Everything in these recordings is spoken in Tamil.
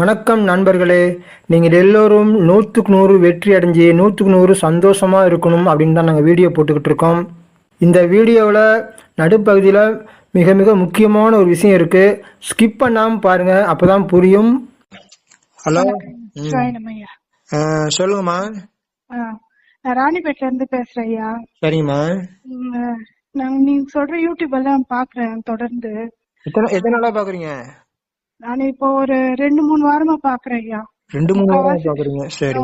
வணக்கம் நண்பர்களே. நீங்கள் எல்லோரும் நூற்றுக்கு நூறு வெற்றி அடைஞ்சு நூற்றுக்கு நூறு சந்தோஷமாக இருக்கணும் அப்படின்னு தான் நாங்கள் வீடியோ போட்டுக்கிட்டு இருக்கோம். இந்த வீடியோவில் நடுப்பகுதியில் மிக மிக முக்கியமான ஒரு விஷயம் இருக்குது ஸ்கிப் பண்ணாமல் பாருங்கள் அப்போ தான் புரியும் ஹலோ சொல்லுங்கம்மா. நான் ராணிப்பேட்ல இருந்து பேசுறேன் ஐயா சரிங்கம்மா நான் நீங்க சொல்ற யூடியூப் எல்லாம் பாக்குறேன் தொடர்ந்து. எத்தனை எத்தனை நாளாக பார்க்குறீங்க நான் இப்போ ஒரு ரெண்டு மூணு வாரமா பாக்குறேன் ஐயா. ரெண்டு மூணு நாளாக பார்க்குறீங்க சரி.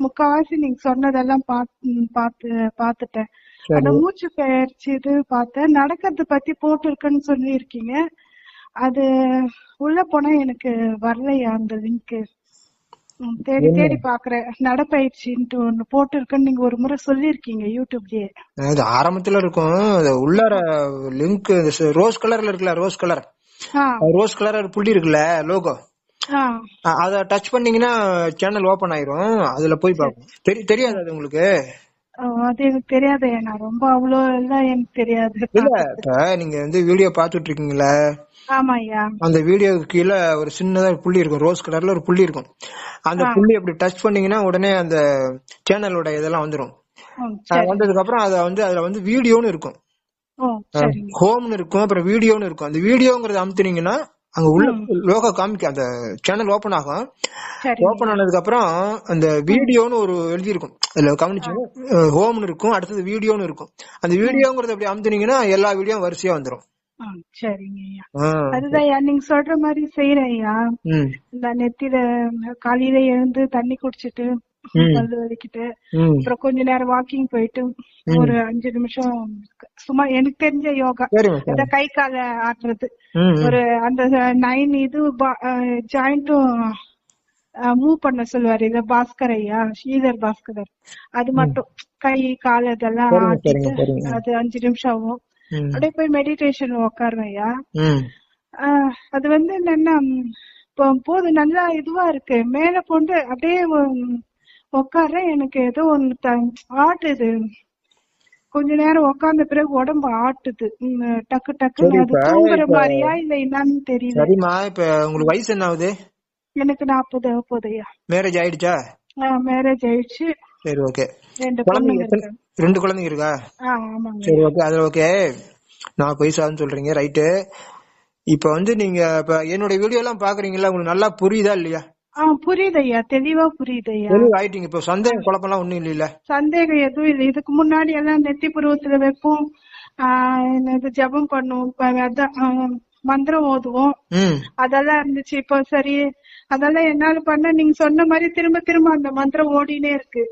முக்காவாசி நீங்க சொன்னதெல்லாம் பாத்து பாத்து பாத்துட்டேன். அந்த மூச்சு பயிற்சி இது பார்த்தேன். நடக்கிறது பத்தி போட்டிருக்குன்னு சொல்லி இருக்கீங்க அது உள்ள போனா எனக்கு வரலையா அந்த லிங்க் தேடி தேடி பாக்குறேன். நடப்பயிற்சின்ட்டு ஒண்ணு போட்டிருக்குன்னு நீங்க ஒரு முறை சொல்லியிருக்கீங்க யூடியூப்லயே. அது ஆரம்பத்தில் இருக்கும். உள்ளார லிங்க் ரோஸ் கலரில் இருக்குல்ல ரோஸ் கலர் ரோஸ் கலர் புள்ளி இருக்குல்ல லோகோ அத டச் பண்ணீங்கன்னா சேனல் ஓபன் ஆயிரும். அதுல போய் தெரி தெரியாது அது உங்களுக்கு? ஓ, அது எனக்கு தெரியாது. நான் ரொம்ப அவ்வளோ எல்லாம் எனக்கு தெரியாது. இல்ல இப்ப நீங்க வந்து வீடியோ பாத்துட்டு இருக்கீங்களா அந்த வீடியோக்கு கீழே ஒரு சின்னதா ஒரு புள்ளி இருக்கும். ரோஸ் கலர்ல ஒரு புள்ளி இருக்கும். அந்த புள்ளி அப்படி டச் பண்ணீங்கன்னா உடனே அந்த சேனலோட இதெல்லாம் வந்துரும். வந்ததுக்கு அப்புறம் அத வந்து அதுல வந்து வீடியோன்னு இருக்கும். ஹோம்னு இருக்கும் அப்புறம் வீடியோன்னு இருக்கும். அந்த வீடியோங்கறத அமுத்துனீங்கன்னா அங்க உள்ள லோகோ காமிக்க அந்த சேனல் ஓபன் ஆகும். ஓபன் ஆனதுக்கு அப்புறம் அந்த வீடியோன்னு ஒரு எழுதி இருக்கும் அதுல கவனிச்சீங்கன்னா ஹோம்னு இருக்கும் அடுத்தது வீடியோன்னு இருக்கும். அந்த வீடியோங்கறத அப்படி அமுத்துனீங்கன்னா எல்லா வீடியோ வரிசையா வந்துரும். ஆ, சரிங்க ஐயா. ஆ. அதுதான் நீங்க சொல்ற மாதிரி செய்யறேன் ஐயா. இந்த நெத்தியில காலையில எழுந்து தண்ணி குடிச்சிட்டு பல்லு வலிக்கிட்டு அப்புறம் கொஞ்ச நேரம் வாக்கிங் போயிட்டு ஒரு அஞ்சு நிமிஷம் சும்மா எனக்கு தெரிஞ்ச யோகா. அந்த கை கால ஆட்டுறது. ஒரு அந்த நைன் இது ஜாயிண்ட்டும் மூவ் பண்ண சொல்லுவாரு இல்ல பாஸ்கர் ஐயா ஸ்ரீதர் பாஸ்கர். அது மட்டும் கை கால் இதெல்லாம் ஆட்டிட்டு. அது அஞ்சு நிமிஷம் ஆகும் அப்படியே போய் மெடிடேஷன் உட்காருவேன் ஐயா. அது வந்து என்னன்னா இப்போ போது நல்லா இதுவா இருக்கு. மேல கொண்டு அப்படியே உம், உட்கார்றேன் எனக்கு ஏதோ த- ஆட்டுது. கொஞ்ச நேரம் உட்கார்ந்த பிறகு உடம்பு ஆட்டுது. டக்கு டக்குன்னு சரி, அது தூங்குற மாதிரியா இல்ல என்னன்னு தெரியல. சரிம்மா இப்ப உங்களுக்கு வயசு என்ன ஆகுது? எனக்கு நாற்பது போதையா மேரேஜ் ஆயிடுச்சா? மேரேஜ் ஆயிடுச்சு. சரி ஓகே. ரெண்டு குழந்தைங்க ரெண்டு குழந்தைங்க இருக்கா? சரி ஓகே. அது ஓகே. நான் பைசான்னு சொல்றீங்க. ரைட்டு. இப்ப வந்து நீங்க இப்ப என்னோட வீடியோ எல்லாம் பாக்குறீங்களா உங்களுக்கு நல்லா புரியுதா இல்லையா? புரியுது ஐயா தெளிவா புரியுது ஐயா ஆயிட்டீங்க இப்ப சந்தேகம் குழப்பம்லாம் ஒண்ணும் இல்லைல்ல. சந்தேகம் எதுவும் இல்லை. இதுக்கு முன்னாடி எல்லாம் நெத்தி புருவத்துல வைப்போம். ஆஹ் என்னது ஜெபம் பண்ணுவோம். அதான், மந்திரம் ஓதுவோம். அதெல்லாம் இருந்துச்சு. இப்போ சரி அதெல்லாம் என்னால பண்ண நீங்க சொன்ன மாதிரி திரும்ப திரும்ப அந்த மந்திரம் ஓடினே இருக்கு.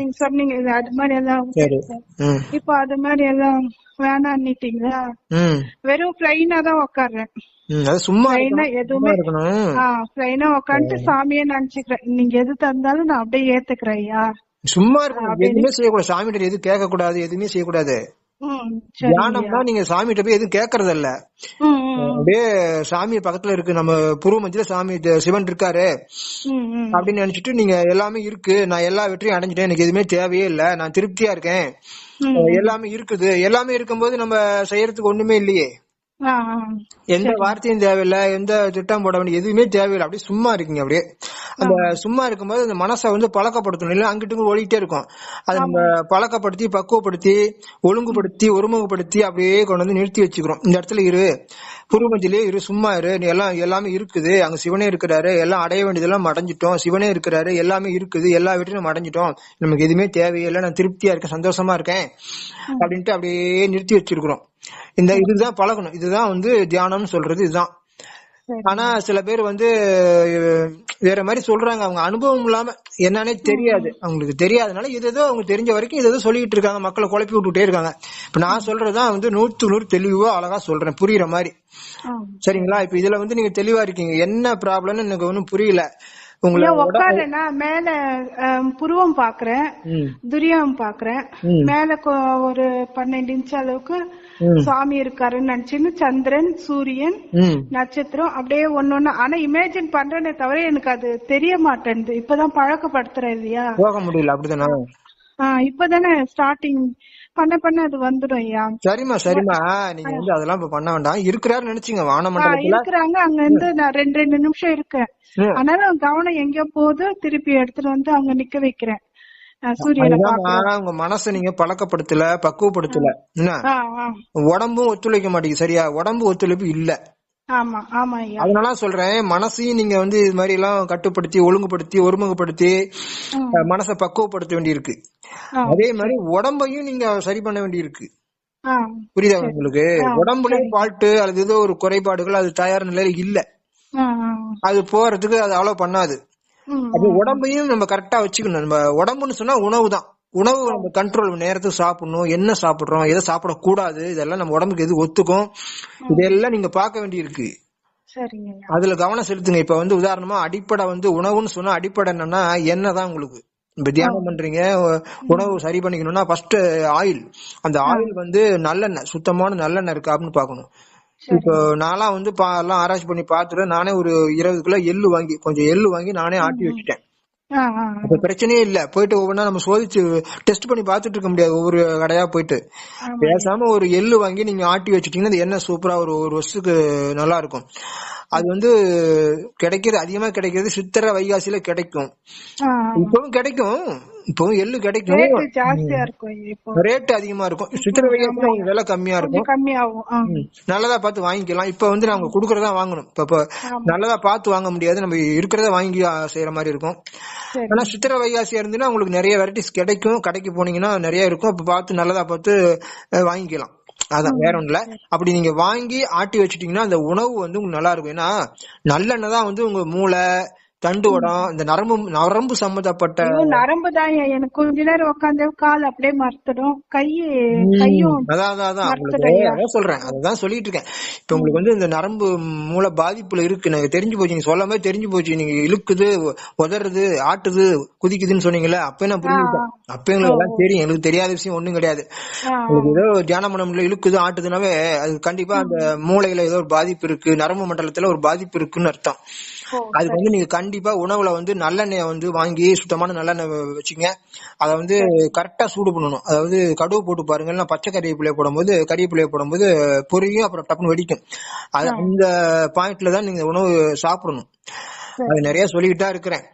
நீங்க சொன்னீங்க அது மாதிரி எல்லாம் இப்போ அது மாதிரி எல்லாம் வேணான்னுட்டீங்களா வெறும் பிளைனா தான் அது சும்மா எதுவுமே பிளைனா உட்காந்துட்டு சாமியே நினைச்சுக்கிறேன். நீங்க எது தந்தாலும் நான் அப்படியே ஏத்துக்கிறேன் சும்மா இருக்கணும். எதுவுமே செய்யக்கூடாது. சாமிகிட்ட எதுவும் கேட்க கூடாது எதுவுமே செய்யக்கூடாது. தியானம்னா நீங்க சாமிகிட்ட போய் எதுவும் கேட்கறது இல்ல அப்படியே சாமி பக்கத்துல இருக்கு. நம்ம புருவ மத்தியில சாமி சிவன் இருக்காரு. அப்படின்னு நினைச்சிட்டு நீங்க எல்லாமே இருக்கு. நான் எல்லா வெற்றியும் அடைஞ்சிட்டேன். எனக்கு எதுவுமே தேவையே இல்ல. நான் திருப்தியா இருக்கேன். எல்லாமே இருக்குது. எல்லாமே இருக்கும்போது நம்ம செய்யறதுக்கு ஒண்ணுமே இல்லையே. எந்த வார்த்தையும் தேவையில்ல எந்த திட்டம் போட வேண்டிய எதுவுமே தேவையில்லை. அப்படியே சும்மா இருக்கீங்க அப்படியே. அந்த சும்மா இருக்கும்போது அந்த மனசை வந்து பழக்கப்படுத்தணும். இல்ல அங்கிட்டு ஓடிட்டே இருக்கும். அதை நம்ம பழக்கப்படுத்தி பக்குவப்படுத்தி ஒழுங்குபடுத்தி ஒருமுகப்படுத்தி அப்படியே கொண்டு வந்து நிறுத்தி வச்சுக்கிறோம். இந்த இடத்துல இரு. புருவமத்திலே இரு சும்மா இரு. எல்லாம் எல்லாமே இருக்குது. அங்க சிவனே இருக்கிறாரு. எல்லாம் அடைய வேண்டியதெல்லாம் அடைஞ்சிட்டோம் சிவனே இருக்கிறாரு. எல்லாமே இருக்குது. எல்லா வீட்டையும் நம்ம அடைஞ்சிட்டோம் நமக்கு எதுவுமே தேவையில்லை. நான் திருப்தியா இருக்கேன். சந்தோஷமா இருக்கேன். அப்படின்ட்டு அப்படியே நிறுத்தி வச்சிருக்கிறோம். இந்த இதுதான் பழகணும். இதுதான் வந்து தியானம்னு சொல்றது இதுதான். ஆனா சில பேர் வந்து வேற மாதிரி சொல்றாங்க. அவங்க அனுபவம் இல்லாம என்னன்னே தெரியாது. அவங்களுக்கு தெரியாதனால இது ஏதோ அவங்க தெரிஞ்ச வரைக்கும் இது ஏதோ சொல்லிட்டு இருக்காங்க. மக்களை குழப்பி விட்டுட்டே இருக்காங்க. இப்ப நான் சொல்றதுதான் வந்து நூத்துக்கு நூறு தெளிவா அழகா சொல்றேன். புரியுற மாதிரி. சரிங்களா? இப்ப இதுல வந்து நீங்க தெளிவா இருக்கீங்க. என்ன ப்ராப்ளம்னு எனக்கு ஒன்னும் புரியல. உட்காருன்னா மேல புருவம் பாக்குறேன். துரியம் பாக்குறேன். மேல ஒரு பன்னெண்டு இன்ச் அளவுக்கு சாமி இருக்காருன்னு நினைச்சுன்னு சந்திரன் சூரியன். நட்சத்திரம் அப்படியே ஒன்னொன்னு ஆனா இமேஜின் பண்றேனே தவிர எனக்கு அது தெரிய மாட்டேன்து. இப்பதான் பழக்கப்படுத்துறேன் இல்லையா? போக முடியல அப்படிதானா? ஆஹ் இப்பதானே ஸ்டார்டிங் பண்ண பண்ண அது வந்துடும் ஐயா. சரிம்மா சரிம்மா. நீங்க வந்து அதெல்லாம் இப்ப பண்ண வேண்டாம். இருக்கிறாரு நினைச்சுங்க வானமண்டலத்துல இருக்கிறாங்க. அங்க இருந்து நான் ரெண்டு ரெண்டு நிமிஷம் இருக்கேன். ஆனாலும் கவனம் எங்கேயோ போகுது. திருப்பி எடுத்துட்டு வந்து அங்க நிக்க வைக்கிறேன். உங்க மனசை நீங்க பழக்கப்படுத்தல பக்குவப்படுத்தல. என்ன. உடம்பும் ஒத்துழைக்க மாட்டேங்குது சரியா? உடம்பு ஒத்துழைப்பு இல்ல. அதனால சொல்றேன் மனசையும் நீங்க வந்து இது மாதிரி எல்லாம் கட்டுப்படுத்தி ஒழுங்குபடுத்தி ஒருமுகப்படுத்தி மனசை பக்குவப்படுத்த வேண்டியிருக்கு. அதே மாதிரி உடம்பையும் நீங்க சரி பண்ண வேண்டியிருக்கு. புரியுதா உங்களுக்கு? உடம்புலயும் ஃபால்ட் அல்லது ஏதோ ஒரு குறைபாடுகள் அது தயார் நிலையில இல்ல. அது போறதுக்கு அது அவ்வளவு பண்ணாது. அப்ப உடம்பையும் நம்ம கரெக்டா வச்சுக்கணும். நம்ம உடம்புன்னு சொன்னா உணவு தான். உணவு நம்ம கண்ட்ரோல் நேரத்துக்கு சாப்பிடணும் என்ன சாப்பிடுறோம் எதை சாப்பிடக்கூடாது இதெல்லாம் நம்ம உடம்புக்கு எது ஒத்துக்கும்? இதெல்லாம் நீங்க பார்க்க வேண்டியிருக்கு. அதுல கவனம் செலுத்துங்க. இப்ப வந்து உதாரணமா அடிப்படை வந்து உணவுன்னு சொன்னா அடிப்படை என்னன்னா எண்ணெய் தான் உங்களுக்கு. இப்ப தியானம் பண்றீங்க உணவு சரி பண்ணிக்கணும்னா ஃபர்ஸ்ட் ஆயில். அந்த ஆயில் வந்து நல்லெண்ணெய் சுத்தமான நல்லெண்ணெய் இருக்கா அப்படின்னு பாக்கணும் இப்போ நான்லாம் வந்து பா- எல்லாம் ஆராய்ச்சி பண்ணி பார்த்துட்டு நானே ஒரு இருபது கிலோ எள்ளு வாங்கி கொஞ்சம் எள்ளு வாங்கி நானே ஆட்டி வச்சுட்டேன். அப்ப பிரச்சனையே இல்ல. போயிட்டு ஒவ்வொன்றா நம்ம சோதிச்சு டெஸ்ட் பண்ணி பார்த்துட்டு இருக்க முடியாது ஒவ்வொரு கடையா போயிட்டு. பேசாம ஒரு எள்ளு வாங்கி நீங்க ஆட்டி வச்சுட்டீங்கன்னா அது எண்ணெய் சூப்பரா ஒரு ஒரு வருஷத்துக்கு நல்லா இருக்கும் அது வந்து கிடைக்கிறது அதிகமா கிடைக்கிறது சித்திரை வைகாசியில கிடைக்கும். இப்பவும் கிடைக்கும். இப்பவும் எள்ளு கிடைக்கும். இப்போ. ரேட் அதிகமா இருக்கும். சித்திரை உங்களுக்கு விலை கம்மியா இருக்கும். கம்மியாகும். நல்லதா பார்த்து வாங்கிக்கலாம். இப்ப வந்து நாங்க குடுக்கறதா வாங்கணும். இப்ப இப்ப நல்லதா பார்த்து வாங்க முடியாது. நம்ம இருக்கிறத வாங்கி செய்யற மாதிரி இருக்கும். ஆனா சித்திரை வைகாசியா இருந்துன்னா உங்களுக்கு நிறைய வெரைட்டிஸ் கிடைக்கும். கடைக்கு போனீங்கன்னா நிறைய இருக்கும். அப்ப பார்த்து நல்லதா பார்த்து வாங்கிக்கலாம். அதான் வேற ஒண்ணுல அப்படி நீங்க வாங்கி ஆட்டி வச்சிட்டீங்கன்னா அந்த உணவு வந்து உங்களுக்கு நல்லா இருக்கும். ஏன்னா நல்லெண்ணெய் தான் வந்து உங்க மூளை தண்டு வடம் இந்த நரம்பு நரம்பு சம்பந்தப்பட்ட நரம்பு தான். எனக்கு கொஞ்ச நேரம் உட்காந்து கால் அப்படியே மறுத்துடும் கை கையும் அதான் அதான் உங்களுக்கு சொல்றேன். அதான் சொல்லிட்டு இருக்கேன். இப்ப உங்களுக்கு வந்து இந்த நரம்பு மூளை பாதிப்புல இருக்கு. எனக்கு தெரிஞ்சு போச்சு. நீங்க சொல்லாம தெரிஞ்சு போச்சு. நீங்க இழுக்குது உதறது ஆட்டுது குதிக்குதுன்னு சொன்னீங்கல்ல அப்ப நான் புரிஞ்சுக்கிட்டேன். அப்ப எங்களுக்கு எல்லாம் தெரியும். எனக்கு தெரியாத விஷயம் ஒண்ணும் கிடையாது. உங்களுக்கு ஏதோ தியானம் பண்ண முடியல இழுக்குது ஆட்டுதுனாவே அது கண்டிப்பா அந்த மூளையில ஏதோ ஒரு பாதிப்பு இருக்கு. நரம்பு மண்டலத்துல ஒரு பாதிப்பு இருக்குன்னு அர்த்தம். அதுக்கு வந்து நீங்க கண்டிப்பா உணவுல வந்து நல்லெண்ணெய வந்து வாங்கி சுத்தமான நல்லெண்ணெய் வச்சுங்க. அத வந்து கரெக்டா சூடு பண்ணணும். அதாவது கடுகு போட்டு பாருங்க. இல்லைன்னா பச்சை கறிவேப்பிலையை போடும்போது கறிவேப்பிலையை போடும்போது பொரியும் அப்புறம் டப்புன்னு வெடிக்கும். அது அந்த பாயிண்ட்ல தான் நீங்க உணவு சாப்பிடணும். அது நிறைய சொல்லிக்கிட்டா இருக்கிறேன்.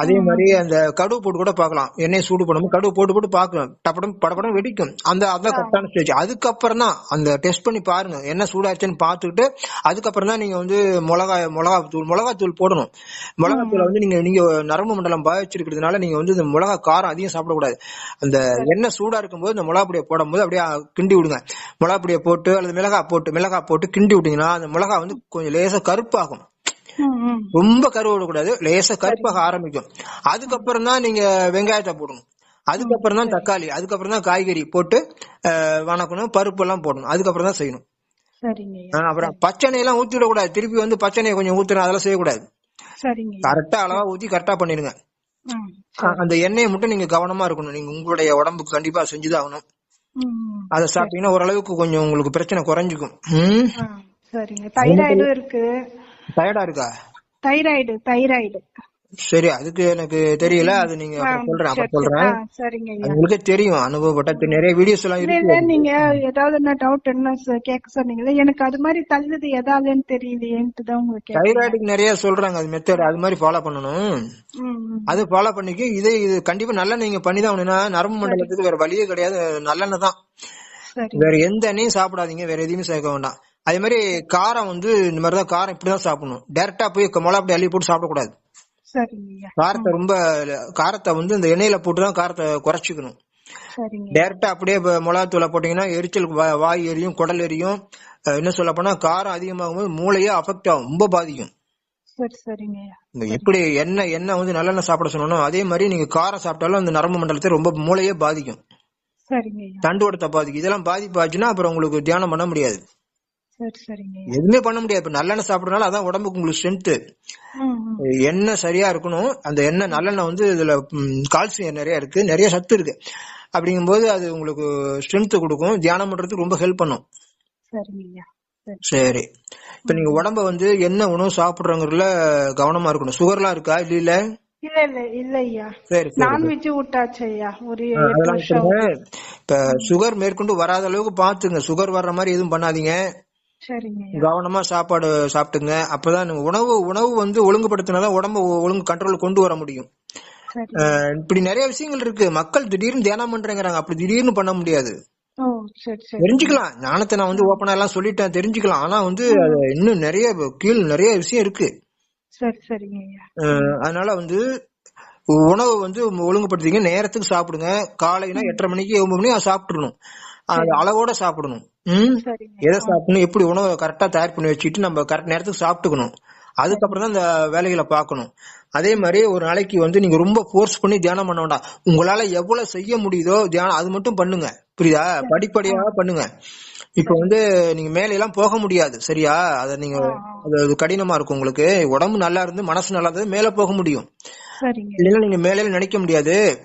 அதே மாதிரி அந்த கடுகு போட்டு கூட பார்க்கலாம். எண்ணெய் சூடு பண்ணும்போது கடுகு போட்டு போட்டு பார்க்கலாம். டப்படம் படப்படம் வெடிக்கும். அந்த அதான் கரெக்டான ஸ்டேஜ் அதுக்கப்புறம் தான் அந்த டெஸ்ட் பண்ணி பாருங்க. என்ன சூடாச்சுன்னு பார்த்துக்கிட்டு அதுக்கப்புறம் தான் நீங்க வந்து மிளகா மிளகா தூள் மிளகா தூள் போடணும். மிளகா தூளை வந்து நீங்க நீங்க நரம்பு மண்டலம் பாதிச்சிருக்கிறதுனால நீங்க வந்து இந்த மிளகா காரம் அதிகம் சாப்பிடக்கூடாது. அந்த எண்ணெய் சூடா இருக்கும்போது இந்த மிளகா பொடியை போடும்போது அப்படியே கிண்டி விடுங்க. மிளகா பொடியை போட்டு அல்லது மிளகா போட்டு மிளகா போட்டு கிண்டி விட்டீங்கன்னா அந்த மிளகா வந்து கொஞ்சம் லேசா கருப்பாகும். ரொம்ப கருவ விடக்கூடாது லேசா கருப்பாக ஆரம்பிக்கும். அதுக்கப்புறம் தான் நீங்க வெங்காயத்தை போடணும். அதுக்கப்புறம் தான் தக்காளி அதுக்கப்புறம் தான் காய்கறி போட்டு வணக்கணும் பருப்பு எல்லாம் போடணும். அதுக்கப்புறம் தான் செய்யணும். அப்புறம் பச்சை எல்லாம் ஊத்தி விடக்கூடாது திருப்பி வந்து பச்சை எண்ணெய் கொஞ்சம் ஊத்துறேன் அதெல்லாம் செய்யக்கூடாது. கரெக்டா அளவா ஊத்தி கரெக்டா பண்ணிடுங்க. அந்த எண்ணெயை மட்டும் நீங்க கவனமா இருக்கணும். நீங்க உங்களுடைய உடம்புக்கு கண்டிப்பா செஞ்சுதான் ஆகணும். அதை சாப்பிட்டீங்கன்னா ஓரளவுக்கு கொஞ்சம் உங்களுக்கு பிரச்சனை குறைஞ்சிக்கும். சரிங்க. தைராய்டும் இருக்கு. டயர்டா இருக்கா? தைராய்டு தைராய்டு சரி அதுக்கு எனக்கு தெரியல. அது நீங்க சொல்றேன் அப்புறம் சொல்றேன். சரிங்க உங்களுக்கே தெரியும் அனுபவப்பட்ட நிறைய வீடியோஸ் எல்லாம் இருக்கு. நீங்க ஏதாவது என்ன டவுட் என்ன கேட்க சொன்னீங்களே? எனக்கு அது மாதிரி தள்ளுது எதாலன்னு தெரியலையேன்ட்டு தான் உங்களுக்கு. தைராய்டுக்கு நிறைய சொல்றாங்க அது மெத்தட் அது மாதிரி ஃபாலோ பண்ணணும். அது ஃபாலோ பண்ணிக்க. இதே இது கண்டிப்பா நல்ல நீங்க பண்ணிதான் ஆகணும்னா நரம்பு மண்டலத்துக்கு வேற வழியே கிடையாது. நல்லெண்ணெய் தான். வேற எந்த எண்ணெயும் சாப்பிடாதீங்க. வேற எதையுமே சேர்க்க வேண்டாம். அதே மாதிரி காரம் வந்து இந்த மாதிரி தான் காரம் இப்படிதான் சாப்பிடணும். டைரக்டா போய் மிளகா அப்படி அள்ளி போட்டு சாப்பிடக்கூடாது. காரத்தை ரொம்ப காரத்தை வந்து இந்த எண்ணெயில போட்டு தான் காரத்தை குறைச்சிக்கணும். டைரக்டா அப்படியே இப்ப மிளகாத்தூளை போட்டீங்கன்னா எரிச்சல் வாய் எரியும் குடல் எரியும். என்ன சொல்ல போனா காரம் அதிகமாகும் போது மூளையே அஃபெக்ட் ஆகும் ரொம்ப பாதிக்கும். எப்படி எண்ணெய் எண்ணெய் வந்து நல்லெண்ணெய் சாப்பிட சொன்னோம் அதே மாதிரி நீங்க காரம் சாப்பிட்டாலும் அந்த நரம்பு மண்டலத்தை ரொம்ப மூளையே பாதிக்கும். ஐயா தண்டுவடத்தை பாதிக்கும். இதெல்லாம் பாதிப்பு ஆச்சுன்னா அப்புறம் உங்களுக்கு தியானம் பண்ண முடியாது. எதுவுமே பண்ண முடியாது. இப்ப நல்லெண்ணெய் சாப்பிடறதுனால அதான் உடம்புக்கு உங்களுக்கு ஸ்ட்ரென்த். எண்ணெய் சரியா இருக்கணும். அந்த எண்ணெய் நல்லெண்ணெய் வந்து இதுல கால்சியம் நிறைய இருக்கு. நிறைய சத்து இருக்கு. அப்படிங்கும்போது அது உங்களுக்கு ஸ்ட்ரென்த் கொடுக்கும். தியானம் பண்றதுக்கு ரொம்ப ஹெல்ப் பண்ணும். சரி. இப்ப நீங்க உடம்ப வந்து என்ன உணவு சாப்பிடுறவங்கல கவனமா இருக்கணும். சுகர்லாம் இருக்கா? இல்ல இல்ல? இல்ல இல்ல இல்ல ஐயா நான்வெஜ் விட்டாச்சு ஐயா ஒரு இப்ப சுகர் மேற்கொண்டு வராத அளவுக்கு பாத்துங்க சுகர் வர்ற மாதிரி எதுவும் பண்ணாதீங்க. கவனமா சாப்பாடு சாப்பிட்டுங்க. அப்பதான் உணவு உணவு வந்து ஒழுங்குபடுத்தினாதான் உடம்ப ஒழுங்கு கண்ட்ரோல் கொண்டு வர முடியும். இப்படி நிறைய விஷயங்கள் இருக்கு. மக்கள் திடீர்னு தியானம் பண்றேங்கிறாங்க. அப்படி திடீர்னு பண்ண முடியாது. தெரிஞ்சுக்கலாம். ஞானத்தை நான் வந்து ஓப்பனா எல்லாம் சொல்லிட்டேன். தெரிஞ்சுக்கலாம். ஆனா வந்து இன்னும் நிறைய கீழ் நிறைய விஷயம் இருக்கு. அதனால வந்து உணவு வந்து ஒழுங்குபடுத்திங்க. நேரத்துக்கு சாப்பிடுங்க. காலைனா எட்டரை மணிக்கு ஒன்பது மணி அதை சாப்பிட்டுறணும். அது அளவோட சாப்பிடணும். ம்? சரிங்க. எதை சாப்பிடணும் எப்படி உணவை கரெக்டா தயார் பண்ணி வச்சுட்டு நம்ம கரெக்ட் நேரத்துக்கு சாப்பிட்டுக்கணும். அதுக்கப்புறம் தான் இந்த வேலைகளை பார்க்கணும். அதே மாதிரி ஒரு நாளைக்கு வந்து நீங்க ரொம்ப ஃபோர்ஸ் பண்ணி தியானம் பண்ண வேண்டாம். உங்களால எவ்வளவு செய்ய முடியுதோ தியானம் அது மட்டும் பண்ணுங்க. புரியுதா? படிப்படியா பண்ணுங்க. இப்ப வந்து நீங்க மேல எல்லாம் போக முடியாது. சரியா? அத நீங்க அது கடினமா இருக்கும் உங்களுக்கு. உடம்பு நல்லா இருந்து மனசு நல்லா இருந்து மேல போக முடியும். இல்லைன்னா நீங்க மேல நினைக்க முடியாது.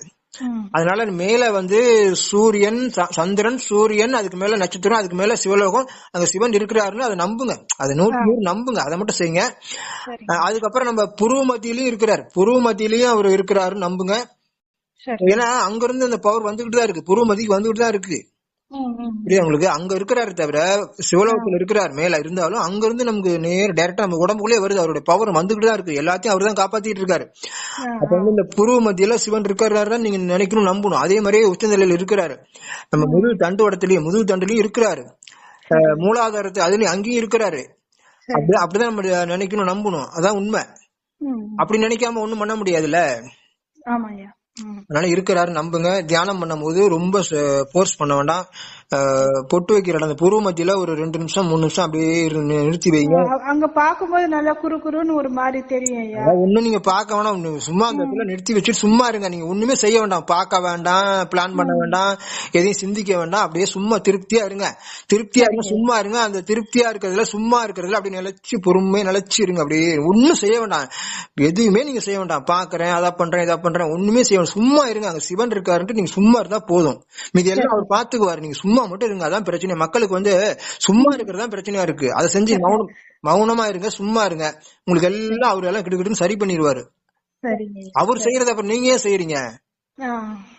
அதனால மேல வந்து சூரியன் சந்திரன் சூரியன் அதுக்கு மேல நட்சத்திரம் அதுக்கு மேல சிவலோகம் அங்க சிவன் இருக்கிறாருன்னு அதை நம்புங்க. அதை நூறு நூறு நம்புங்க. அதை மட்டும் செய்யுங்க. அதுக்கப்புறம் நம்ம புருவ மத்தியிலயும் இருக்கிறார். புருவ மத்தியிலயும் அவர் இருக்கிறாரு நம்புங்க. ஏன்னா அங்க இருந்து அந்த பவர் வந்துகிட்டு தான் இருக்கு. புருவ மத்திக்கு வந்துகிட்டு தான் இருக்கு. புரியுதா உங்களுக்கு? அங்க இருக்கிறாரு தவிர சிவலோகத்துல இருக்கிறார் மேல இருந்தாலும் அங்க இருந்து நமக்கு நேர் டைரக்டா நம்ம உடம்புக்குள்ளே வருது. அவருடைய பவர் வந்துகிட்டு தான் இருக்கு. எல்லாத்தையும் அவர் தான் காப்பாத்திட்டு இருக்காரு. அப்ப வந்து இந்த புருவ மத்தியில சிவன் இருக்கிறாரு நீங்க நினைக்கணும் நம்பணும். அதே மாதிரியே உச்சநிலையில இருக்கிறாரு. நம்ம முதுகு தண்டு வடத்திலயும் முதுகு தண்டுலயும் இருக்கிறாரு. மூலாதாரத்து அதுலயும் அங்கேயும் இருக்கிறாரு. அப்படி அப்படிதான் நம்ம நினைக்கணும் நம்பணும். அதான் உண்மை. அப்படி நினைக்காம ஒண்ணும் பண்ண முடியாதுல்ல? அதனால இருக்கிறாரு நம்புங்க. தியானம் பண்ணும்போது ரொம்ப ஃபோர்ஸ் பண்ண வேண்டாம். பொட்டு வைக்கிற இடம். அந்த புருவ மத்தியில ஒரு ரெண்டு நிமிஷம் மூணு நிமிஷம் அப்படியே நிறுத்தி வைங்க. அங்க பாக்கும்போது நல்லா குறு குறுன்னு ஒரு மாதிரி தெரியும் ஒண்ணும் நீங்க பார்க்க வேணாம் சும்மா அந்த இடத்துல நிறுத்தி வச்சுட்டு சும்மா இருங்க. நீங்க ஒண்ணுமே செய்ய வேண்டாம். பார்க்க வேண்டாம் பிளான் பண்ண வேண்டாம் எதையும் சிந்திக்க வேண்டாம். அப்படியே சும்மா திருப்தியா இருங்க. திருப்தியா இருங்க சும்மா இருங்க. அந்த திருப்தியா இருக்கிறதுல சும்மா இருக்கிறதுல அப்படியே நிலைச்சு பொறுமையா நிலைச்சு இருங்க. அப்படியே ஒண்ணும் செய்ய வேண்டாம். எதுவுமே நீங்க செய்ய வேண்டாம். பாக்குறேன் அதை பண்றேன் இதை பண்றேன். ஒண்ணுமே செய்ய வேண்டாம். சும்மா இருங்க. அங்க சிவன் இருக்காருன்ட்டு நீங்க சும்மா இருந்தா போதும். மீதி எல்லாம் அவர் பாத்துக்குவாரு நீங்க சும்மா மட்டும் இருங்க அதான் பிரச்சனை. மக்களுக்கு வந்து சும்மா இருக்கிறது தான் பிரச்சனையா இருக்கு. அதை செஞ்சு மௌனம் மௌனமா இருங்க சும்மா இருங்க. உங்களுக்கு எல்லாம் அவர் எல்லாம் கிட்டுக்கிட்டு சரி பண்ணிடுவாரு. அவர் செய்யறத அப்புறம் நீங்க ஏன் செய்யறீங்க?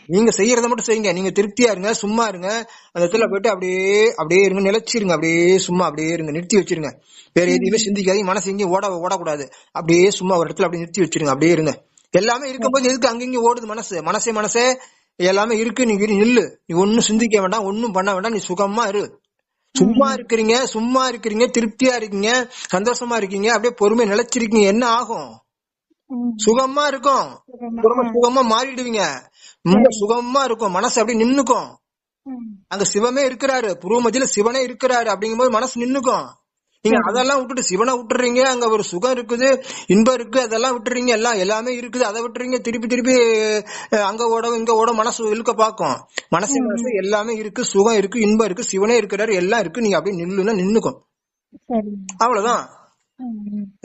நீங்க செய்யறத மட்டும் செய்யுங்க. நீங்க திருப்தியா இருங்க சும்மா இருங்க. அந்த இடத்துல போயிட்டு அப்படியே அப்படியே இருங்க நிலைச்சிருங்க. அப்படியே சும்மா அப்படியே இருங்க நிறுத்தி வச்சிருங்க. வேற எதையுமே சிந்திக்காதீங்க. மனசு எங்கேயும் ஓட ஓடக்கூடாது. அப்படியே சும்மா ஒரு இடத்துல அப்படியே நிறுத்தி வச்சிருங்க. அப்படியே இருங்க. எல்லாமே இருக்கும்போது எதுக்கு அங்கங்க ஓடுது மனசு? மனசே மனசே. எல்லாமே இருக்கு. நீ நில்லு. நீ ஒன்னும் சிந்திக்க வேண்டாம். ஒன்னும் பண்ண வேண்டாம். நீ சுகமா இரு. சும்மா இருக்கிறீங்க. சும்மா இருக்கிறீங்க. திருப்தியா இருக்கீங்க. சந்தோஷமா இருக்கீங்க. அப்படியே பொறுமை நிலைச்சிருக்கீங்க. என்ன ஆகும்? சுகமா இருக்கும். சுகமா. ரொம்ப சுகமா மாறிடுவீங்க. ரொம்ப சுகமா இருக்கும். மனசு அப்படியே நின்னுக்கும். அங்க சிவமே இருக்கிறாரு. புருவ மத்தியில சிவனே இருக்கிறாரு. அப்படிங்கும்போது மனசு நின்னுக்கும். நீங்க அதெல்லாம் விட்டுட்டு சிவனை விட்டுறீங்க அங்க ஒரு சுகம் இருக்குது இன்பம் இருக்கு அதெல்லாம் விட்டுறீங்க எல்லாம் எல்லாமே இருக்குது அதை விட்டுறீங்க திருப்பி திருப்பி அங்க ஓட இங்க ஓட மனசு இழுக்க பாக்கும் மனசு மனசு எல்லாமே இருக்கு சுகம் இருக்கு இன்பம் இருக்கு சிவனே இருக்கிறாரு எல்லாம் இருக்கு நீங்க அப்படியே நில்லுன்னா நின்னுக்கும். அவ்வளவுதான்.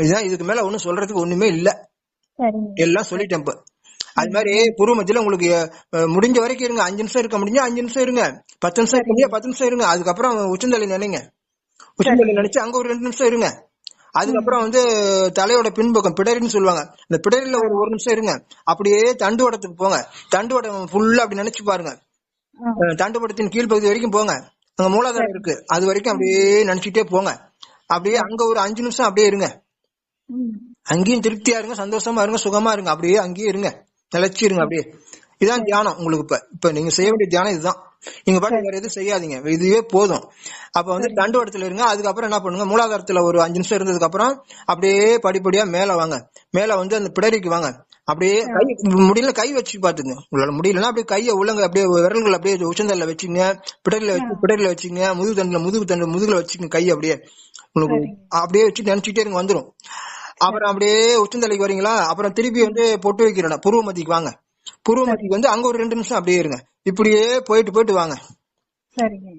இதுதான் இதுக்கு மேல ஒண்ணும் சொல்றதுக்கு ஒண்ணுமே இல்ல. எல்லாம் சொல்லிட்டேன் அது மாதிரி பூர்வ மத்தியில உங்களுக்கு முடிஞ்ச வரைக்கும் இருங்க. அஞ்சு நிமிஷம் இருக்க முடிஞ்சா அஞ்சு நிமிஷம் இருங்க. பத்து நிமிஷம் இருக்க முடியா பத்து நிமிஷம் இருங்க. அதுக்கப்புறம் உச்சந்தலை நினைங்க. உச்சந்தலை நினைச்சு அங்க ஒரு ரெண்டு நிமிஷம் இருங்க. அதுக்கப்புறம் வந்து தலையோட பின்பக்கம் பிடரின்னு சொல்லுவாங்க. இந்த பிடரில ஒரு ஒரு நிமிஷம் இருங்க. அப்படியே தண்டுவடத்துக்கு போங்க. தண்டுவடம் ஃபுல்லா அப்படி நினைச்சு பாருங்க. அஹ், தண்டுவடத்தின் கீழ்ப்பகுதி வரைக்கும் போங்க. அங்க மூலாதாரம் இருக்கு. அது வரைக்கும் அப்படியே நினைச்சிட்டே போங்க. அப்படியே அங்க ஒரு அஞ்சு நிமிஷம் அப்படியே இருங்க. அங்கேயும் திருப்தியா இருங்க சந்தோஷமா இருங்க சுகமா இருங்க. அப்படியே அங்கேயே இருங்க. நிலைச்சு இருங்க அப்படியே. இதான் தியானம் உங்களுக்கு இப்ப. இப்ப நீங்க செய்ய வேண்டிய தியானம் இதுதான். நீங்க பாட்டு வேற எதுவும் செய்யாதீங்க. இதுவே போதும். அப்ப வந்து தண்டுவடத்துல இருங்க. அதுக்கப்புறம் என்ன பண்ணுங்க? மூலாதாரத்துல ஒரு அஞ்சு நிமிஷம் இருந்ததுக்கு அப்புறம் அப்படியே படிப்படியா மேல வாங்க. மேல வந்து அந்த பிடரிக்கு வாங்க. அப்படியே கை முடியல கை வச்சு பாத்துங்க உங்களால முடியலன்னா அப்படியே கையை உள்ளங்க அப்படியே விரல்கள் அப்படியே உச்சந்தல்ல வச்சுங்க. பிடரில வச்சு பிடரில வச்சுங்க. முதுகு தண்டுல முதுகு தண்டு முதுகுல வச்சுங்க கை அப்படியே. உங்களுக்கு அப்படியே வச்சு நினைச்சிட்டே இருங்க வந்துரும். அப்புறம் அப்படியே உச்சந்தலைக்கு வரீங்களா? அப்புறம் திருப்பி வந்து பொட்டு வைக்கிற இடம் புருவமத்திக்கு வாங்க. புருவமத்திக்கு வந்து அங்க ஒரு ரெண்டு நிமிஷம் அப்படியே இருங்க. இப்படியே போயிட்டு போயிட்டு வாங்க.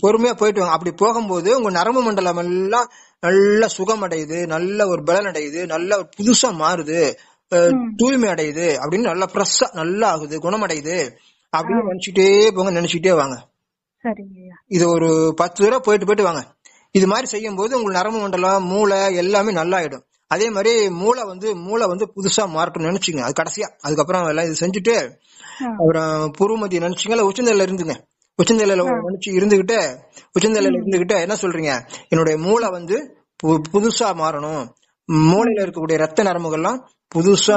பொறுமையா போயிட்டு வாங்க. அப்படி போகும்போது உங்க நரம்பு மண்டலம் எல்லாம் நல்ல சுகம் அடையுது நல்ல ஒரு பலன் அடையுது நல்ல ஒரு புதுசா மாறுது தூய்மை அடையுது அப்படின்னு நல்லா ஃப்ரெஷ்ஷா நல்லா ஆகுது குணமடையுது அப்படின்னு நினைச்சிட்டே போங்க நினைச்சிட்டே வாங்க. இது ஒரு பத்து தடவை போயிட்டு போயிட்டு வாங்க. இது மாதிரி செய்யும் போது உங்களுக்கு நரம்பு மண்டலம் மூளை எல்லாமே நல்லா ஆயிடும் அதே மாதிரி மூளை வந்து மூளை வந்து புதுசா மாறணும்னு நினைச்சுங்க. அது கடைசியா. அதுக்கப்புறம் எல்லாம் இது செஞ்சுட்டு. அப்புறம் புருமதி நினைச்சீங்க இல்ல உச்சந்தலையில இருந்துங்க உச்சந்தலையில நினைச்சு இருந்துகிட்டு உச்சந்தலையில இருந்துகிட்டு என்ன சொல்றீங்க? என்னுடைய மூளை வந்து புதுசா மாறணும். மூளையில இருக்கக்கூடிய ரத்த நரம்புகள்லாம் புதுசா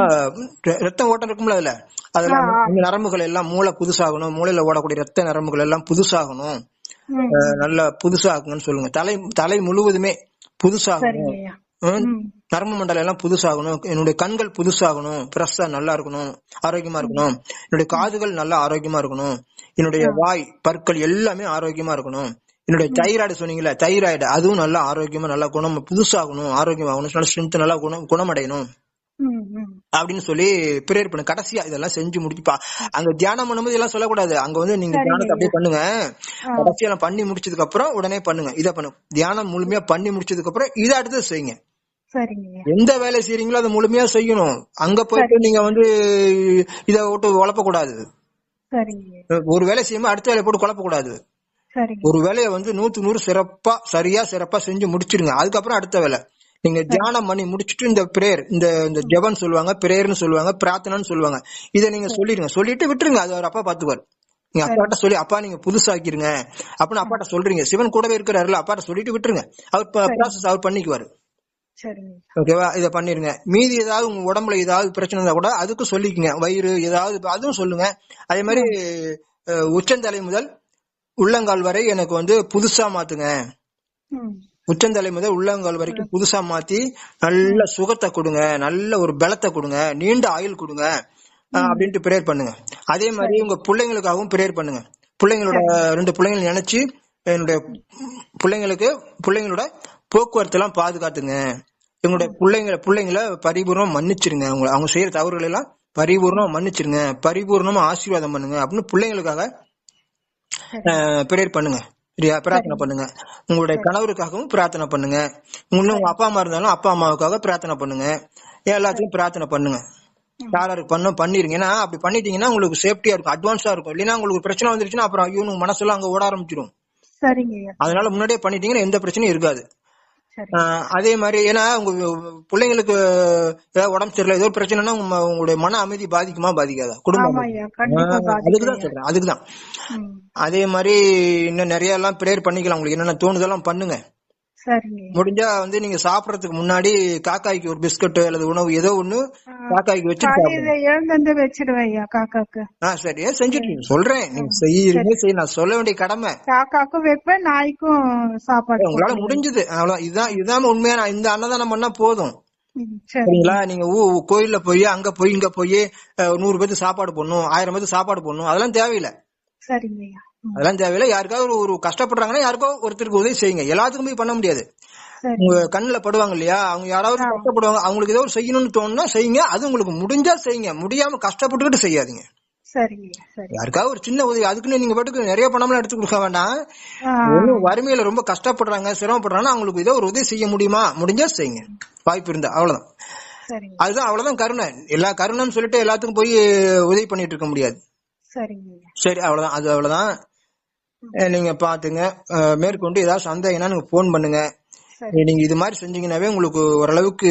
ரத்தம் ஓட்டம் இருக்கும்ல அதுல. அதெல்லாம் இந்த நரம்புகள் எல்லாம் மூளை புதுசாகணும். மூளையில ஓடக்கூடிய ரத்த நரம்புகள் எல்லாம் புதுசாகணும். நல்லா புதுசாகுங்கன்னு சொல்லுங்க. தலை தலை முழுவதுமே புதுசாகணும். நரம்பு மண்டலம் எல்லாம் புதுசாகணும். என்னுடைய கண்கள் புதுசாகணும். ஃப்ரெஷ்ஷா நல்லா இருக்கணும். ஆரோக்கியமா இருக்கணும். என்னுடைய காதுகள் நல்லா ஆரோக்கியமா இருக்கணும். என்னுடைய வாய் பற்கள் எல்லாமே ஆரோக்கியமா இருக்கணும். என்னுடைய தைராய்டு சொன்னீங்கல்ல தைராய்டு அதுவும் நல்லா ஆரோக்கியமா நல்லா குணம் புதுசாகணும் ஆரோக்கியமாகணும். நல்ல ஸ்ட்ரென்த் நல்லா குணம் குணமடையணும். அப்படின்னு சொல்லி பிரேயர் பண்ணு. கடைசியா இதெல்லாம் செஞ்சு முடிப்பா அங்க தியானம் பண்ணும்போது இதெல்லாம் சொல்லக்கூடாது. அங்க வந்து நீங்க தியானத்தை அப்படியே பண்ணுங்க. கடைசியா எல்லாம் பண்ணி முடிச்சதுக்கு அப்புறம் உடனே பண்ணுங்க. இதை பண்ணு. தியானம் முழுமையா பண்ணி முடிச்சதுக்கு அப்புறம் இதை அடுத்து செய்யுங்க. எந்த வேலை செய்றீங்களோ அதை முழுமையா செய்யணும். அங்க போயிட்டு நீங்க வந்து இத விட்டு குழப்ப கூடாது. ஒரு வேலை செய்யும்போது அடுத்த வேலையை போட்டு குழப்ப கூடாது. ஒரு வேலையை வந்து நூத்து நூறு சிறப்பா சரியா சிறப்பா செஞ்சு முடிச்சிருங்க. அதுக்கப்புறம் அடுத்த வேலை. நீங்க தியானம் பண்ணி முடிச்சிட்டு இந்த பிரேயர் இந்த இந்த ஜெபம் சொல்லுவாங்க பிரேயர்னு சொல்லுவாங்க பிரார்த்தனைன்னு சொல்லுவாங்க. இதை நீங்க சொல்லிடுங்க. சொல்லிட்டு விட்டுருங்க. அது அவர் அப்பா பாத்துக்குவார் நீங்க அப்பாட்ட சொல்லி அப்பா நீங்க புதுசாக்கிருங்க. அப்படின்னு அப்பாட்ட சொல்றீங்க. சிவன் கூடவே இருக்கிறாருல அப்பாட்ட சொல்லிட்டு விட்டுருங்க. அவர் ப்ராசஸ் அவர் பண்ணிக்குவாரு. ஓகேவா? இத பண்ணிருங்க. மீதி ஏதாவது உங்க உடம்புல ஏதாவது பிரச்சனை இருந்தா கூட அதுக்கும் சொல்லிக்கங்க. வயிறு ஏதாவது அதுவும் சொல்லுங்க. அதே மாதிரி உச்சந்தலை முதல் உள்ளங்கால் வரை எனக்கு வந்து புதுசா மாத்துங்க. உச்சந்தலை முதல் உள்ளங்கால் வரைக்கும் புதுசா மாத்தி நல்ல சுகத்தை கொடுங்க. நல்ல ஒரு பலத்தை கொடுங்க. நீண்ட ஆயுள் கொடுங்க. அப்படின்ட்டு பிரேயர் பண்ணுங்க. அதே மாதிரி உங்க பிள்ளைங்களுக்காகவும் பிரேயர் பண்ணுங்க. பிள்ளைங்களோட ரெண்டு பிள்ளைங்களை நினைச்சு என்னுடைய பிள்ளைங்களுக்கு பிள்ளைங்களோட போக்குவரத்து எல்லாம் பாதுகாத்துங்க. எங்களுடைய பிள்ளைங்களை பிள்ளைங்களை பரிபூர்ணமா மன்னிச்சிருங்க. அவங்க அவங்க செய்யற தவறுகளை எல்லாம் பரிபூர்ணமா மன்னிச்சிருங்க. பரிபூர்ணமா ஆசீர்வாதம் பண்ணுங்க. அப்படின்னு பிள்ளைங்களுக்காக பிரேயர் பண்ணுங்க. சரியா? பிரார்த்தனை பண்ணுங்க. உங்களுடைய கணவருக்காகவும் பிரார்த்தனை பண்ணுங்க. இன்னும் உங்க அப்பா அம்மா இருந்தாலும் அப்பா அம்மாவுக்காக பிரார்த்தனை பண்ணுங்க. எல்லாத்தையும் பிரார்த்தனை பண்ணுங்க. யாராருக்கு பண்ண பண்ணிருங்க. ஏன்னா அப்படி பண்ணிட்டீங்கன்னா உங்களுக்கு சேஃப்டியா இருக்கும். அட்வான்ஸா இருக்கும். இல்லைன்னா உங்களுக்கு பிரச்சனை வந்துருச்சுன்னா அப்புறம் ஐயோ உங்க மனசெல்லாம் அங்க ஓட ஆரம்பிச்சிடும் சரிங்க அதனால முன்னாடியே பண்ணிட்டீங்கன்னா எந்த பிரச்சனையும் இருக்காது. அதே மாதிரி ஏன்னா உங்க பிள்ளைங்களுக்கு ஏதாவது உடம்பு சரியில்லை ஏதோ பிரச்சனைனா உங்களுடைய மன அமைதி பாதிக்குமா பாதிக்காதா? குடும்பம் அதுக்குதான் சொல்றேன் அதுக்குதான். அதே மாதிரி இன்னும் நிறைய எல்லாம் ப்ரேயர் பண்ணிக்கலாம். உங்களுக்கு என்னென்ன தோணுதெல்லாம் பண்ணுங்க. முடிஞ்சா வந்து நீங்க சாப்பிடறதுக்கு முன்னாடி காக்காய்க்கு ஒரு பிஸ்கட் அல்லது உணவு ஏதோ ஒண்ணு காக்காய்க்கு வச்சு ஐயா காக்காக்கு. ஆ சரி. செஞ்சுட்டு சொல்றேன். நீங்க செய்ய நான் சொல்ல வேண்டிய கடமை. காக்காக்கும் வைப்பேன் நாய்க்கும் சாப்பாடு உங்களால முடிஞ்சது. அவ்வளவு இதுதான் இதுதான் உண்மையான இந்த அன்னதானம் பண்ணா போதும். சரிங்களா? நீங்க கோயில்ல போய் அங்க போய் இங்க போய் நூறு பேருக்கு சாப்பாடு போடணும் ஆயிரம் பேருக்கு சாப்பாடு போடணும். அதெல்லாம் தேவையில்லை. சரிங்க ஐயா. ம், அதெல்லாம் தேவையில்லை. யாருக்காவது ஒரு- கஷ்டப்படுறாங்கன்னா யாருக்கோ ஒருத்தருக்கு உதவி செய்யுங்க. எல்லாத்துக்கும் போய் பண்ண முடியாது. உங்க கண்ணுல படுவாங்க இல்லையா? அவங்க யாராவது கஷ்டப்படுவாங்க. அவங்களுக்கு ஏதோ செய்யணும்னு தோணுனா செய்யுங்க. அது உங்களுக்கு முடிஞ்சா செய்யுங்க. முடியாம கஷ்டப்பட்டுக்கிட்டு செய்யாதீங்க. யாருக்காவது ஒரு சின்ன உதவி. அதுக்குன்னு நீங்க பாட்டுக்கு நிறைய பணம்லாம் எடுத்து கொடுக்க வேண்டாம். வறுமையில ரொம்ப கஷ்டப்படுறாங்க சிரமப்படுறாங்கன்னா அவங்களுக்கு ஏதோ ஒரு உதவி செய்ய முடியுமா? முடிஞ்சா செய்யுங்க. வாய்ப்பு இருந்தா. அவ்வளவுதான். அதுதான் அவ்வளவுதான் கருணை. எல்லா கருணைன்னு சொல்லிட்டு எல்லாத்துக்கும் போய் உதவி பண்ணிட்டு இருக்க முடியாது. சரி அவ்வளவுதான். அது அவ்வளவுதான். நீங்க பாத்துங்க. மேற்கொண்டு ஏதாவது சந்தேகம்னா நீங்க போன் பண்ணுங்க. நீங்க இது மாதிரி செஞ்சீங்கன்னாவே உங்களுக்கு ஓரளவுக்கு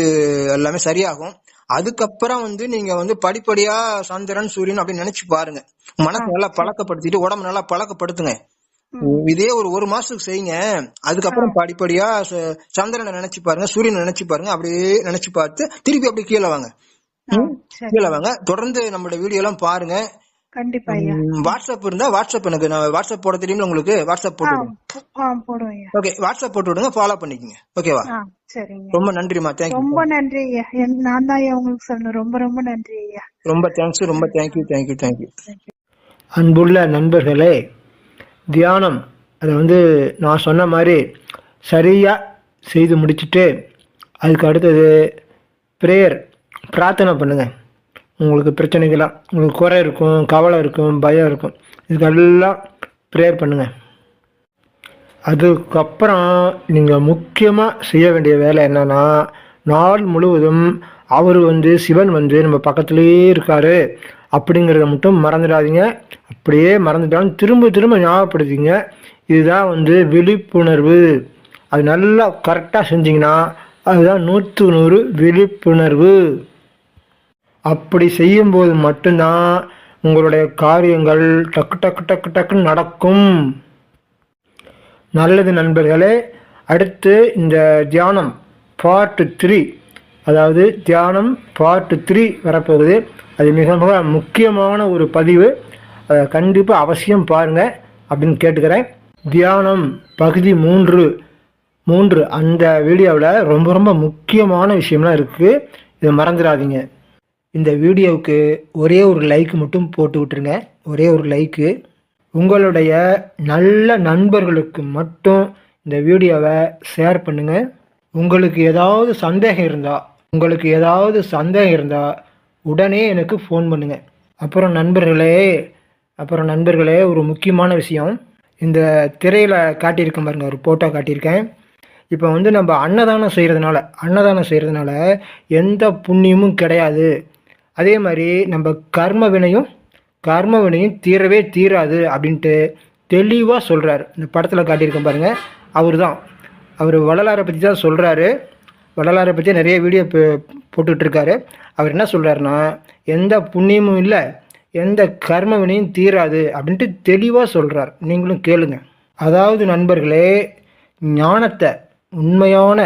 எல்லாமே சரியாகும். அதுக்கப்புறம் வந்து நீங்க வந்து படிப்படியா சந்திரன் சூரியன் அப்படின்னு நினைச்சு பாருங்க. மனசை நல்லா பழக்கப்படுத்திட்டு உடம்பு நல்லா பழக்கப்படுத்துங்க. இதே ஒரு ஒரு மாசத்துக்கு செய்யுங்க. அதுக்கப்புறம் படிப்படியா சந்திரனை நினைச்சு பாருங்க சூரியனை நினைச்சு பாருங்க. அப்படியே நினைச்சு பார்த்து திருப்பி அப்படி கீழே வாங்க. கீழே வாங்க. தொடர்ந்து நம்மளோட வீடியோ எல்லாம் பாருங்க. கண்டிப்பா வாட்ஸ்அப் இருந்தா வாட்ஸ்அப் எனக்கு நான் வாட்ஸ்அப் போட தெரியுமா உங்களுக்கு? வாட்ஸ்அப் போட்டு ஓகே வாட்ஸ்அப் போட்டு விடுங்க ஃபாலோ பண்ணிக்கங்க. ஓகேவா? சரிங்க ரொம்ப நன்றிமா தேங்க்யூ ரொம்ப நன்றி ஐயா. நான் தான் ஐயா உங்களுக்கு சொல்லணும். ரொம்ப ரொம்ப நன்றி ஐயா. ரொம்ப தேங்க்ஸ் ரொம்ப தேங்க்யூ தேங்க்யூ தேங்க்யூ அன்புள்ள நண்பர்களே தியானம் அதை வந்து நான் சொன்ன மாதிரி சரியாக செய்து முடிச்சுட்டு அதுக்கு அடுத்தது ப்ரேயர் பிரார்த்தனை பண்ணுங்கள் உங்களுக்கு பிரச்சனைகளாக உங்களுக்கு குறை இருக்கும் கவலை இருக்கும் பயம் இருக்கும். இதுக்கெல்லாம் ப்ரேயர் பண்ணுங்கள் அதுக்கப்புறம் நீங்கள் முக்கியமாக செய்ய வேண்டிய வேலை என்னன்னா நாள் முழுவதும் அவர் வந்து சிவன் வந்து நம்ம பக்கத்துலேயே இருக்காரு. அப்படிங்கிறத மட்டும் மறந்துடாதீங்க. அப்படியே மறந்துட்டாலும் திரும்ப திரும்ப ஞாபகப்படுத்திங்க இதுதான் வந்து விழிப்புணர்வு. அது நல்லா கரெக்டாக செஞ்சிங்கன்னா அதுதான் நூற்று நூறு விழிப்புணர்வு. அப்படி செய்யும்போது மட்டும்தான் உங்களுடைய காரியங்கள் டக்கு டக்கு டக்கு டக்குன்னு நடக்கும். நல்லது நண்பர்களே அடுத்து இந்த தியானம் பார்ட் த்ரீ அதாவது தியானம் பார்ட் த்ரீ வரப்போகுது. அது மிக மிக முக்கியமான ஒரு பதிவு. அதை கண்டிப்பாக அவசியம் பாருங்கள் அப்படின்னு கேட்டுக்கிறேன். தியானம் பகுதி மூன்று. மூன்று. அந்த வீடியோவில் ரொம்ப ரொம்ப முக்கியமான விஷயம்லாம் இருக்குது இதை மறந்துடாதீங்க. இந்த வீடியோவுக்கு ஒரே ஒரு லைக் மட்டும் போட்டு விட்டுருங்க. ஒரே ஒரு லைக்கு உங்களுடைய நல்ல நண்பர்களுக்கு மட்டும் இந்த வீடியோவை ஷேர் பண்ணுங்கள் உங்களுக்கு ஏதாவது சந்தேகம் இருந்தால் உங்களுக்கு ஏதாவது சந்தேகம் இருந்தால் உடனே எனக்கு ஃபோன் பண்ணுங்கள் அப்புறம் நண்பர்களே அப்புறம் நண்பர்களே ஒரு முக்கியமான விஷயம். இந்த திரையில் காட்டியிருக்கேன் பாருங்க ஒரு ஃபோட்டோ காட்டியிருக்கேன். இப்போ வந்து நம்ம அன்னதானம் செய்கிறதுனால அன்னதானம் செய்கிறதுனால எந்த புண்ணியமும் கிடையாது. அதே மாதிரி நம்ம கர்ம வினையும் கர்ம வினையும் தீரவே தீராது அப்படின்ட்டு தெளிவாக சொல்கிறார் இந்த படத்தில் காட்டியிருக்கேன் பாருங்கள் அவர் தான் அவர் வள்ளலாரை பற்றி தான் சொல்கிறாரு வள்ளலாரை பற்றி நிறைய வீடியோ போட்டுட்ருக்காரு. அவர் என்ன சொல்கிறாருன்னா எந்த புண்ணியமும் இல்லை எந்த கர்ம வினையும் தீராது அப்படின்ட்டு தெளிவாக சொல்கிறார் நீங்களும் கேளுங்க. அதாவது நண்பர்களே ஞானத்தை உண்மையான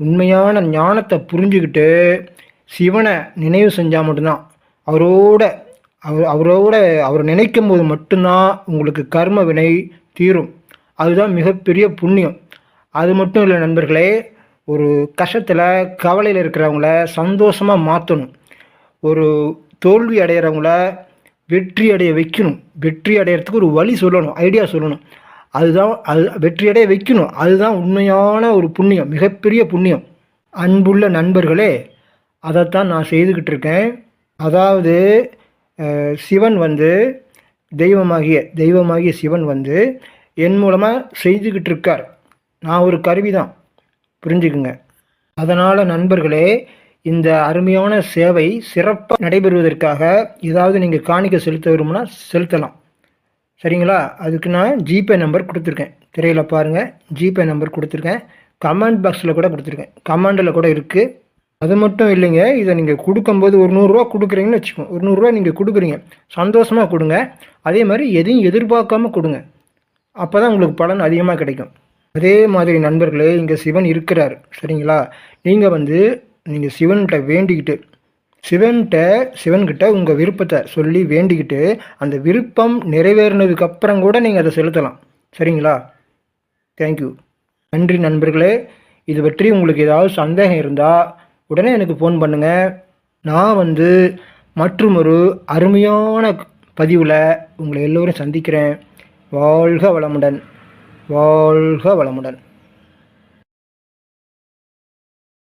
உண்மையான ஞானத்தை புரிஞ்சுக்கிட்டு சிவனை நினைவு செஞ்சால் மட்டும்தான். அவரோட அவர் அவரோட அவர் நினைக்கும் போது மட்டும்தான் உங்களுக்கு கர்ம வினை தீரும். அதுதான் மிகப்பெரிய புண்ணியம். அது மட்டும் இல்லை நண்பர்களே ஒரு கஷ்டத்தில் கவலையில் இருக்கிறவங்கள சந்தோஷமாக மாற்றணும் ஒரு தோல்வி அடைகிறவங்கள வெற்றி அடைய வைக்கணும். வெற்றி அடையிறதுக்கு ஒரு வழி சொல்லணும் ஐடியா சொல்லணும். அதுதான் அது வெற்றி அடைய வைக்கணும். அதுதான் உண்மையான ஒரு புண்ணியம் மிகப்பெரிய புண்ணியம். அன்புள்ள நண்பர்களே அதைத்தான் நான் செய்துக்கிட்டு இருக்கேன் அதாவது சிவன் வந்து தெய்வமாகிய தெய்வமாகிய சிவன் வந்து என் மூலமாக செய்துக்கிட்டு இருக்கார் நான் ஒரு கருவி தான் புரிஞ்சுக்குங்க. அதனால் நண்பர்களே இந்த அருமையான சேவை சிறப்பாக நடைபெறுவதற்காக ஏதாவது நீங்கள் காணிக்க செலுத்த விரும்புனா செலுத்தலாம். சரிங்களா? அதுக்கு நான் ஜிபே நம்பர் கொடுத்துருக்கேன். திரையில் பாருங்கள் ஜிபே நம்பர் கொடுத்துருக்கேன். கமெண்ட் பாக்ஸில் கூட கொடுத்துருக்கேன். கமெண்டில் கூட இருக்குது அது மட்டும் இல்லைங்க இதை நீங்கள் கொடுக்கும்போது ஒரு நூறுரூவா கொடுக்குறீங்கன்னு வச்சுக்கோங்க ஒரு நூறுரூவா நீங்கள் கொடுக்குறீங்க சந்தோஷமாக கொடுங்க. அதே மாதிரி எதையும் எதிர்பார்க்காம கொடுங்க. அப்போ தான் உங்களுக்கு பலன் அதிகமாக கிடைக்கும். அதே மாதிரி நண்பர்களே இங்கே சிவன் இருக்கிறார் சரிங்களா? நீங்கள் வந்து நீங்கள் சிவன்கிட்ட வேண்டிக்கிட்டு சிவன்கிட்ட சிவன்கிட்ட உங்கள் விருப்பத்தை சொல்லி வேண்டிக்கிட்டு அந்த விருப்பம் நிறைவேறினதுக்கு அப்புறம் கூட நீங்கள் அதை செலுத்தலாம். சரிங்களா? தேங்க்யூ நன்றி நண்பர்களே. இது பற்றி உங்களுக்கு ஏதாவது சந்தேகம் இருந்தால் உடனே எனக்கு ஃபோன் பண்ணுங்கள் நான் வந்து மற்றொரு அருமையான பதிவில் உங்களை எல்லோரும் சந்திக்கிறேன். வாழ்க வளமுடன். வாழ்க வளமுடன்.